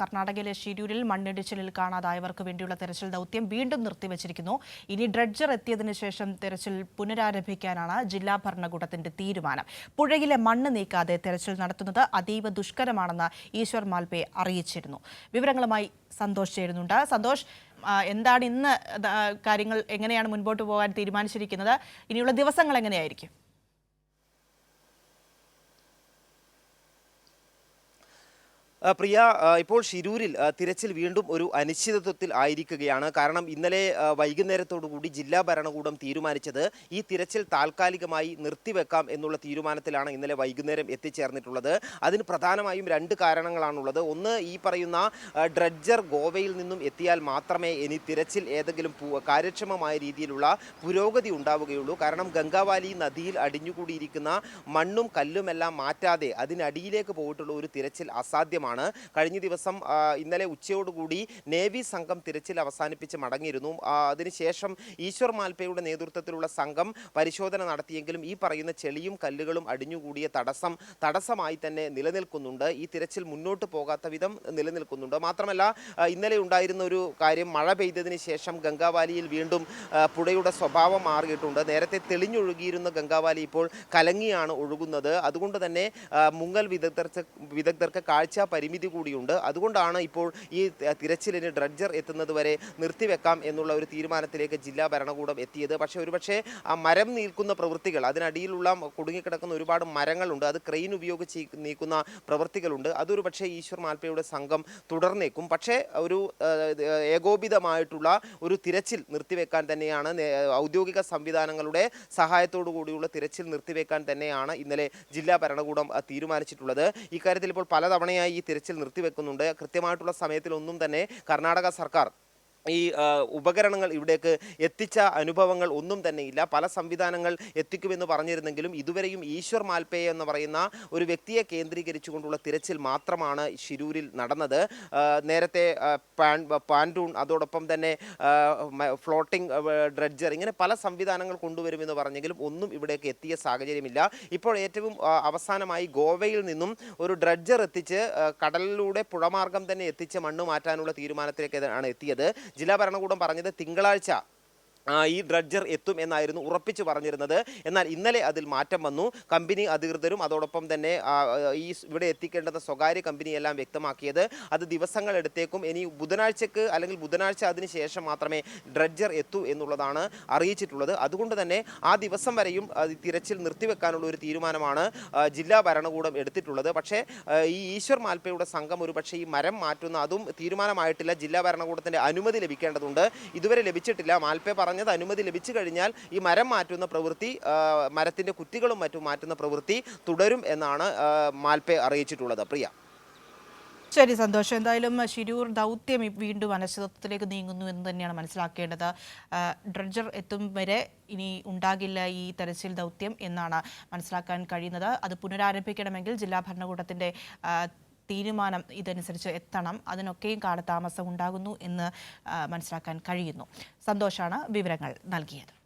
കർണാടകയിലെ ഷിരൂരിൽ മണ്ണിടിച്ചിലിൽ കാണാതായവർക്ക് വേണ്ടിയുള്ള തെരച്ചിൽ ദൗത്യം വീണ്ടും നിർത്തിവച്ചിരിക്കുന്നു. ഇനി ഡ്രഡ്ജർ എത്തിയതിനു ശേഷം തെരച്ചിൽ പുനരാരംഭിക്കാനാണ് ജില്ലാ ഭരണകൂടത്തിന്റെ തീരുമാനം. പുഴയിലെ മണ്ണ് നീക്കാതെ തെരച്ചിൽ നടത്തുന്നത് അതീവ ദുഷ്കരമാണെന്ന് ഈശ്വർ മാൽപേ അറിയിച്ചിരുന്നു. വിവരങ്ങളുമായി സന്തോഷ് ചേരുന്നുണ്ട്. സന്തോഷ് എന്താണ് ഇന്ന് കാര്യങ്ങൾ എങ്ങനെയാണ് മുൻപോട്ട് പോകാൻ തീരുമാനിച്ചിരിക്കുന്നത്? ഇനിയുള്ള ദിവസങ്ങൾ എങ്ങനെയായിരിക്കും? പ്രിയ ഇപ്പോൾ ഷിരൂരിൽ തിരച്ചിൽ വീണ്ടും ഒരു അനിശ്ചിതത്വത്തിൽ ആയിരിക്കുകയാണ്. കാരണം ഇന്നലെ വൈകുന്നേരത്തോടുകൂടി കൂടി ജില്ലാ ഭരണകൂടം തീരുമാനിച്ചത് ഈ തിരച്ചിൽ താൽക്കാലികമായി നിർത്തിവെക്കാം എന്നുള്ള തീരുമാനത്തിലാണ് ഇന്നലെ വൈകുന്നേരം എത്തിച്ചേർന്നിട്ടുള്ളത്. അതിന് പ്രധാനമായും രണ്ട് കാരണങ്ങളാണുള്ളത്. ഒന്ന് ഈ പറയുന്ന ഡ്രഡ്ജർ ഗോവയിൽ നിന്നും എത്തിയാൽ മാത്രമേ ഇനി തിരച്ചിൽ ഏതെങ്കിലും കാര്യക്ഷമമായ രീതിയിലുള്ള പുരോഗതി ഉണ്ടാവുകയുള്ളൂ. കാരണം ഗംഗാവാലി നദിയിൽ അടിഞ്ഞുകൂടിയിരിക്കുന്ന മണ്ണും കല്ലുമെല്ലാം മാറ്റാതെ അതിനടിയിലേക്ക് പോയിട്ടുള്ള ഒരു തിരച്ചിൽ അസാധ്യമാണ്. കഴിഞ്ഞ ദിവസം ഇന്നലെ ഉച്ചയോടുകൂടി നേവി സംഘം തിരച്ചിൽ അവസാനിപ്പിച്ച് മടങ്ങിയിരുന്നു. അതിനുശേഷം ഈശ്വർ മാൽപ്പയുടെ നേതൃത്വത്തിലുള്ള സംഘം പരിശോധന നടത്തിയെങ്കിലും ഈ പറയുന്ന ചെളിയും കല്ലുകളും അടിഞ്ഞുകൂടിയ തടസ്സം തടസ്സമായി തന്നെ നിലനിൽക്കുന്നുണ്ട്. ഈ തിരച്ചിൽ മുന്നോട്ട് പോകാത്ത വിധം നിലനിൽക്കുന്നുണ്ട്. മാത്രമല്ല ഇന്നലെ ഉണ്ടായിരുന്ന ഒരു കാര്യം മഴ പെയ്തതിന് ശേഷം ഗംഗാവാലിയിൽ വീണ്ടും പുഴയുടെ സ്വഭാവം മാറിയിട്ടുണ്ട്. നേരത്തെ തെളിഞ്ഞൊഴുകിയിരുന്ന ഗംഗാവാലി ഇപ്പോൾ കലങ്ങിയാണ് ഒഴുകുന്നത്. അതുകൊണ്ട് തന്നെ മുങ്ങൽ വിദഗ്ധർക്ക് വിദഗ്ധർക്ക് കാഴ്ച പരിമിതി കൂടിയുണ്ട്. അതുകൊണ്ടാണ് ഇപ്പോൾ ഈ തിരച്ചിലിന് ഡ്രഡ്ജർ എത്തുന്നത് വരെ നിർത്തിവെക്കാം എന്നുള്ള ഒരു തീരുമാനത്തിലേക്ക് ജില്ലാ ഭരണകൂടം എത്തിയത്. പക്ഷേ ഒരുപക്ഷെ ആ മരം നീക്കുന്ന പ്രവൃത്തികൾ അതിനടിയിലുള്ള കുടുങ്ങിക്കിടക്കുന്ന ഒരുപാട് മരങ്ങളുണ്ട് അത് ക്രെയിൻ ഉപയോഗിച്ച് നീക്കുന്ന പ്രവൃത്തികളുണ്ട് അതൊരു പക്ഷേ ഈശ്വർ മാൽപ്പയുടെ സംഘം തുടർന്നേക്കും. പക്ഷേ ഒരു ഏകോപിതമായിട്ടുള്ള ഒരു തിരച്ചിൽ നിർത്തിവെക്കാൻ തന്നെയാണ് ഔദ്യോഗിക സംവിധാനങ്ങളുടെ സഹായത്തോടു കൂടിയുള്ള തിരച്ചിൽ നിർത്തിവെക്കാൻ തന്നെയാണ് ഇന്നലെ ജില്ലാ ഭരണകൂടം തീരുമാനിച്ചിട്ടുള്ളത്. ഇക്കാര്യത്തിൽ ഇപ്പോൾ പലതവണയായി ഈ തിരച്ചിൽ നിർത്തിവെക്കുന്നുണ്ട്. കൃത്യമായിട്ടുള്ള സമയത്തിലൊന്നും തന്നെ കർണാടക സർക്കാർ ഈ ഉപകരണങ്ങൾ ഇവിടേക്ക് എത്തിച്ച അനുഭവങ്ങൾ ഒന്നും തന്നെ ഇല്ല. പല സംവിധാനങ്ങൾ എത്തിക്കുമെന്ന് പറഞ്ഞിരുന്നെങ്കിലും ഇതുവരെയും ഈശ്വർ മാൽപേയ എന്ന് പറയുന്ന ഒരു വ്യക്തിയെ കേന്ദ്രീകരിച്ചുകൊണ്ടുള്ള തിരച്ചിൽ മാത്രമാണ് ശിരൂരിൽ നടന്നത്. നേരത്തെ പാൻ പാൻഡൂൺ അതോടൊപ്പം തന്നെ ഫ്ലോട്ടിംഗ് ഡ്രഡ്ജർ ഇങ്ങനെ പല സംവിധാനങ്ങൾ കൊണ്ടുവരുമെന്ന് പറഞ്ഞെങ്കിലും ഒന്നും ഇവിടേക്ക് എത്തിയ സാഹചര്യമില്ല. ഇപ്പോൾ ഏറ്റവും അവസാനമായി ഗോവയിൽ നിന്നും ഒരു ഡ്രഡ്ജർ എത്തിച്ച് കടലിലൂടെ പുഴമാർഗം തന്നെ എത്തിച്ച് മണ്ണ് മാറ്റാനുള്ള തീരുമാനത്തിലേക്ക് ആണ് എത്തിയത്. ജില്ലാ ഭരണകൂടം പറഞ്ഞത് തിങ്കളാഴ്ച ഈ ഡ്രഡ്ജർ എത്തും എന്നായിരുന്നു ഉറപ്പിച്ചു പറഞ്ഞിരുന്നത്. എന്നാൽ ഇന്നലെ അതിൽ മാറ്റം വന്നു. കമ്പനി അധികൃതരും അതോടൊപ്പം തന്നെ ഈ ഇവിടെ എത്തിക്കേണ്ടത് സ്വകാര്യ കമ്പനിയെല്ലാം വ്യക്തമാക്കിയത്. അത് ദിവസങ്ങൾ എടുത്തേക്കും ഇനി ബുധനാഴ്ചക്ക് അല്ലെങ്കിൽ ബുധനാഴ്ച അതിന് ശേഷം മാത്രമേ ഡ്രഡ്ജർ എത്തൂ എന്നുള്ളതാണ് അറിയിച്ചിട്ടുള്ളത്. അതുകൊണ്ട് തന്നെ ആ ദിവസം വരെയും തിരച്ചിൽ നിർത്തിവെക്കാനുള്ള ഒരു തീരുമാനമാണ് ജില്ലാ ഭരണകൂടം എടുത്തിട്ടുള്ളത്. പക്ഷേ ഈ ഈശ്വർ മാൽപ്പയുടെ സംഘം ഒരു പക്ഷേ ഈ മരം മാറ്റുന്ന അതും തീരുമാനമായിട്ടില്ല. ജില്ലാ ഭരണകൂടത്തിന്റെ അനുമതി ലഭിക്കേണ്ടതുണ്ട്. ഇതുവരെ ലഭിച്ചിട്ടില്ല. മാൽപ്പെ പറഞ്ഞത് അനുമതി ലഭിച്ചു കഴിഞ്ഞാൽ ഈ മരം മാറ്റുന്ന പ്രവൃത്തി മരത്തിന്റെ കുറ്റികളും മറ്റും മാറ്റുന്ന പ്രവൃത്തി തുടരും എന്നാണ് മാൽപ്പെ അറിയിച്ചിട്ടുള്ളത്. പ്രിയ. ശരി സന്തോഷം. എന്തായാലും ശിരൂർ ദൗത്യം വീണ്ടും അനിശ്ചിതത്വത്തിലേക്ക് നീങ്ങുന്നു എന്ന് തന്നെയാണ് മനസ്സിലാക്കേണ്ടത്. ഡ്രഡ്ജർ എത്തും വരെ ഇനി ഉണ്ടാകില്ല ഈ തെരച്ചിൽ ദൗത്യം എന്നാണ് മനസ്സിലാക്കാൻ കഴിയുന്നത്. അത് പുനരാരംഭിക്കണമെങ്കിൽ ജില്ലാ ഭരണകൂടത്തിന്റെ ആ, തീരുമാനം ഇതനുസരിച്ച് എത്തണം. അതിനൊക്കെയും കാലതാമസം ഉണ്ടാകുന്നു എന്ന് മനസ്സിലാക്കാൻ കഴിയുന്നു. സന്തോഷാണ് വിവരങ്ങൾ നൽകിയത്.